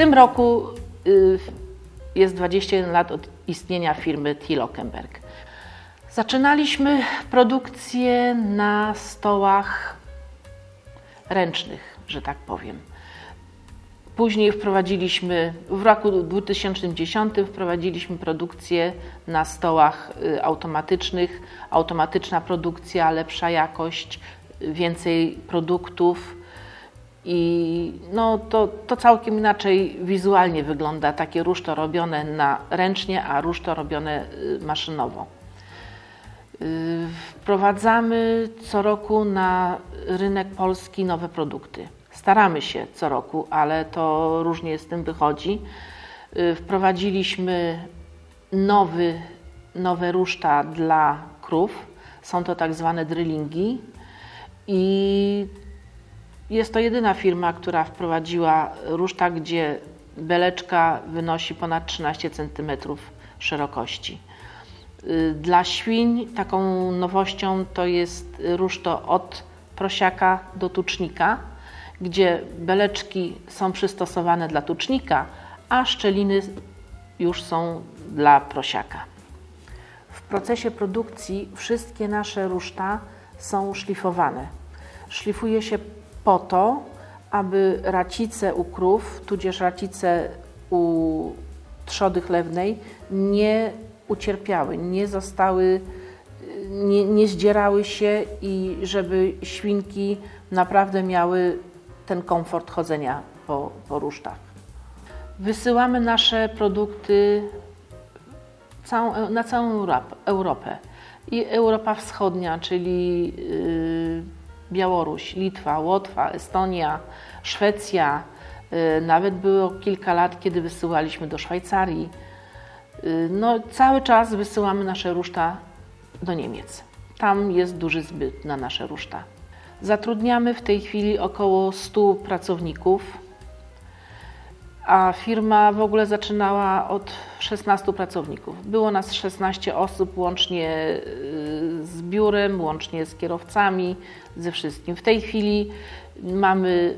tym roku y, jest 21 lat od istnienia firmy T. Lockenberg. Zaczynaliśmy produkcję na stołach ręcznych, że tak powiem. Później wprowadziliśmy, w roku 2010 wprowadziliśmy produkcję na stołach y, automatycznych. Automatyczna produkcja, lepsza jakość, więcej produktów i no, to, to całkiem inaczej wizualnie wygląda. Takie ruszto robione na ręcznie, a ruszto robione y, maszynowo. Y, Wprowadzamy co roku na rynek polski nowe produkty. Staramy się co roku, ale to różnie z tym wychodzi. Y, Wprowadziliśmy nowy, nowe ruszta dla krów. Są to tak zwane drillingi i jest to jedyna firma, która wprowadziła ruszta, gdzie beleczka wynosi ponad 13 cm szerokości. Y, Dla świń taką nowością to jest ruszto od prosiaka do tucznika, gdzie beleczki są przystosowane dla tucznika, a szczeliny już są dla prosiaka. W procesie produkcji wszystkie nasze ruszta są szlifowane. Szlifuje się po to, aby racice u krów, tudzież racice u trzody chlewnej nie ucierpiały, nie zostały, nie, nie zdzierały się i żeby świnki naprawdę miały ten komfort chodzenia po, po rusztach. Wysyłamy nasze produkty na całą Europ- Europę. I Europa Wschodnia, czyli yy, Białoruś, Litwa, Łotwa, Estonia, Szwecja. Yy, nawet było kilka lat, kiedy wysyłaliśmy do Szwajcarii. Yy, no, cały czas wysyłamy nasze ruszta do Niemiec. Tam jest duży zbyt na nasze ruszta. Zatrudniamy w tej chwili około 100 pracowników a firma w ogóle zaczynała od 16 pracowników. Było nas 16 osób, łącznie y, biurem, łącznie z kierowcami, ze wszystkim. W tej chwili mamy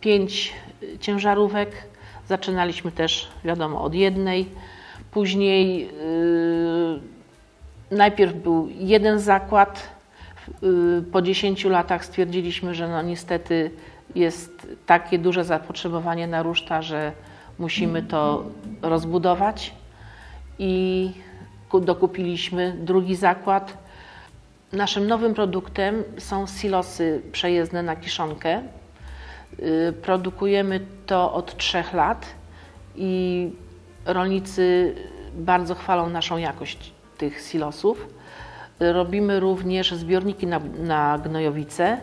5 ciężarówek. Zaczynaliśmy też, wiadomo, od jednej. Później y, najpierw był jeden zakład. Y, Po 10 latach stwierdziliśmy, że no niestety jest takie duże zapotrzebowanie na ruszta, że musimy to rozbudować i ku- dokupiliśmy drugi zakład. Naszym nowym produktem są silosy przejezdne na kiszonkę. Y, Produkujemy to od trzech lat i rolnicy bardzo chwalą naszą jakość tych silosów. Robimy również zbiorniki na, na gnojowice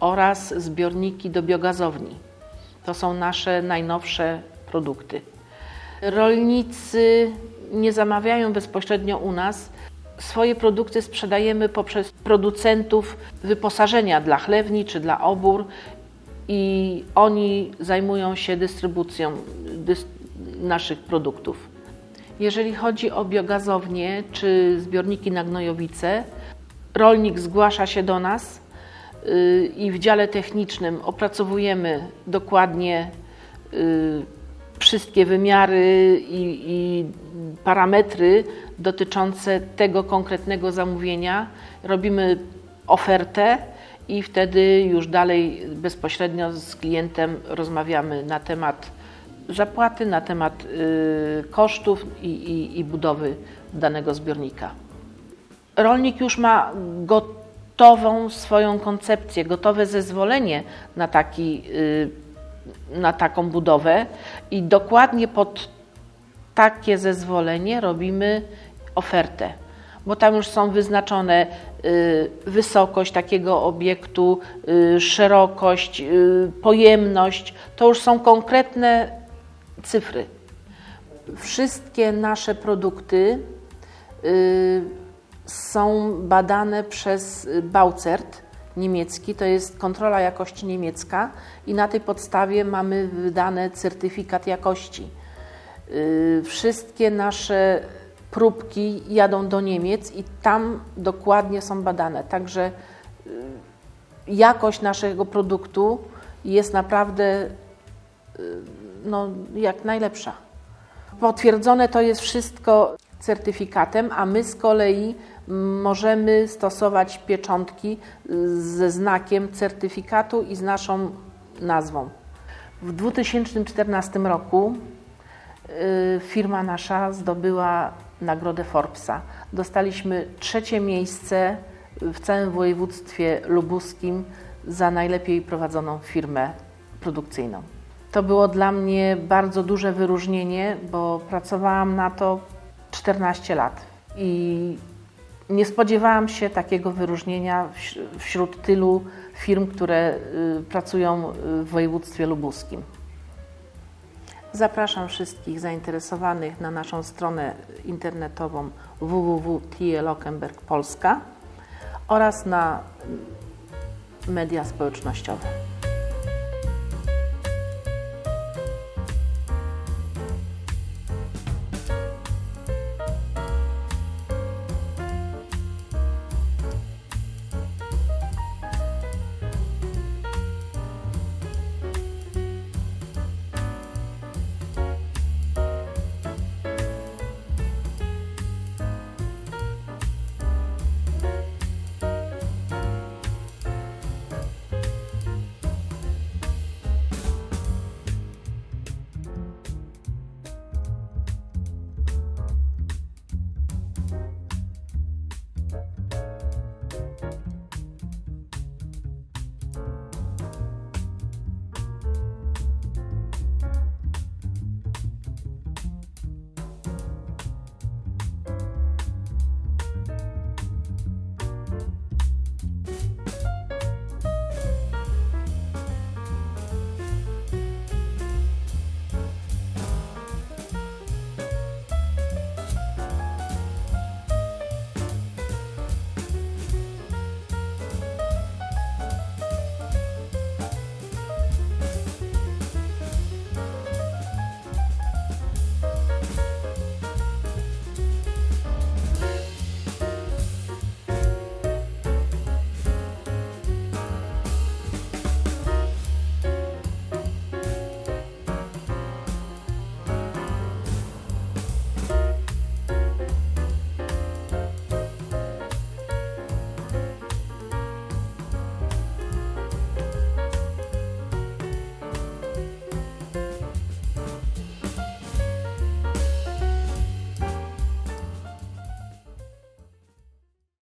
oraz zbiorniki do biogazowni. To są nasze najnowsze produkty. Rolnicy nie zamawiają bezpośrednio u nas. Swoje produkty sprzedajemy poprzez producentów wyposażenia dla chlewni czy dla obór i oni zajmują się dystrybucją dys- naszych produktów. Jeżeli chodzi o biogazownie czy zbiorniki na gnojowice, rolnik zgłasza się do nas y, i w dziale technicznym opracowujemy dokładnie y, wszystkie wymiary i, i parametry dotyczące tego konkretnego zamówienia. Robimy ofertę i wtedy już dalej bezpośrednio z klientem rozmawiamy na temat zapłaty, na temat y, kosztów i, i, i budowy danego zbiornika. Rolnik już ma gotową swoją koncepcję, gotowe zezwolenie na, taki, y, na taką budowę i dokładnie pod takie zezwolenie robimy ofertę, bo tam już są wyznaczone y, wysokość takiego obiektu, y, szerokość, y, pojemność. To już są konkretne cyfry. Wszystkie nasze produkty są badane przez Bauzert niemiecki, to jest kontrola jakości niemiecka i na tej podstawie mamy wydany certyfikat jakości. Y, Wszystkie nasze próbki jadą do Niemiec i tam dokładnie są badane. Także y, jakość naszego produktu jest naprawdę y, no, jak najlepsza. Potwierdzone to jest wszystko certyfikatem, a my z kolei możemy stosować pieczątki ze znakiem certyfikatu i z naszą nazwą. W 2014 roku firma nasza zdobyła nagrodę Forbesa. Dostaliśmy trzecie miejsce w całym województwie lubuskim za najlepiej prowadzoną firmę produkcyjną. To było dla mnie bardzo duże wyróżnienie, bo pracowałam na to 14 lat i nie spodziewałam się takiego wyróżnienia wś- wśród tylu firm, które y, pracują w województwie lubuskim. Zapraszam wszystkich zainteresowanych na naszą stronę internetową www.tielokenberg Polska oraz na media społecznościowe.